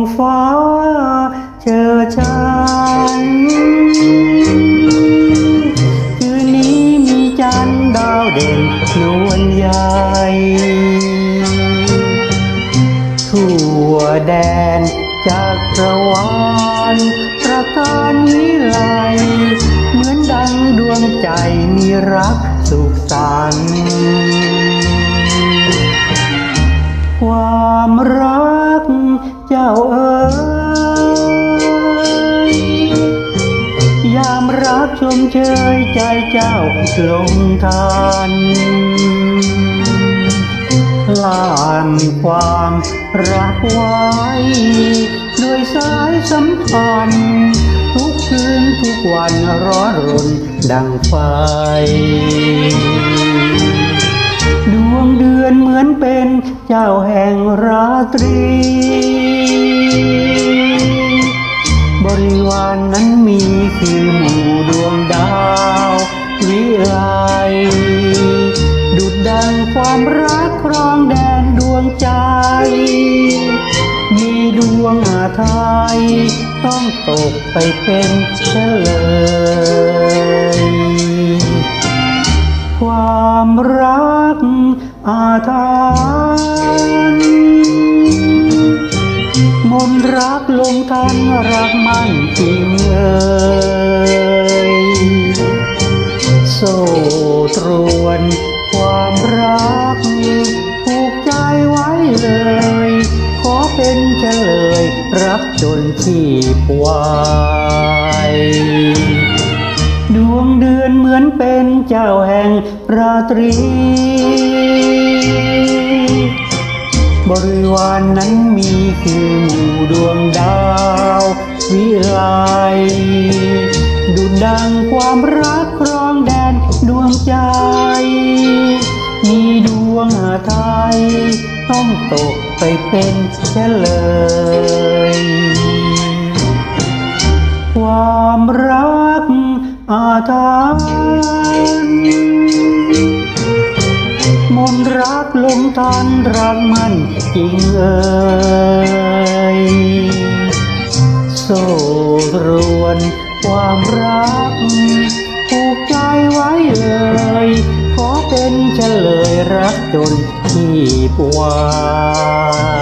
องฟ้าเจอฉัน คืนนี้มีจันทร์ดาวเด่นนวลใหญ่ทั่วแดนจากกรวาลประการวิไลเหมือนดังดวงใจมีรักสุขสันต์ความรัก เจ้าเอ๋ยยามรักชมเชยใจเจ้าลงทานลามความรักไว้ด้วยสายสัมพันธ์ทุกคืนทุกวันร้อนรนดังไฟ เป็นเจ้าแห่งราตรี บริวารนนั้นมีคือหมู่ดวงดาววิไลดุดดังความรักครองแดนดวงใจ มีดวงอาไทยต้องตกไปเป็นเฉลย อาถรมนรักลงทันรักมันจริงเอ่ยโซตรวนความรักผูกใจไว้เลย ขอเป็นเฉลย รับจนชีพวายดวงเดือนเหมือนเป็นเจ้าแห่งราตรี คือหมู่ดวงดาววิไลดุดดังความรักครองแดนดวงใจ มีดวงอาไทยต้องตกไปเป็นเฉลย ความรักอาถรรพ์ มนรักลงทันรักมันจริงเอ่ยโซ่รวนความรักผูกใจไว้เลยขอเป็นเฉลยรักจนที่ปวาย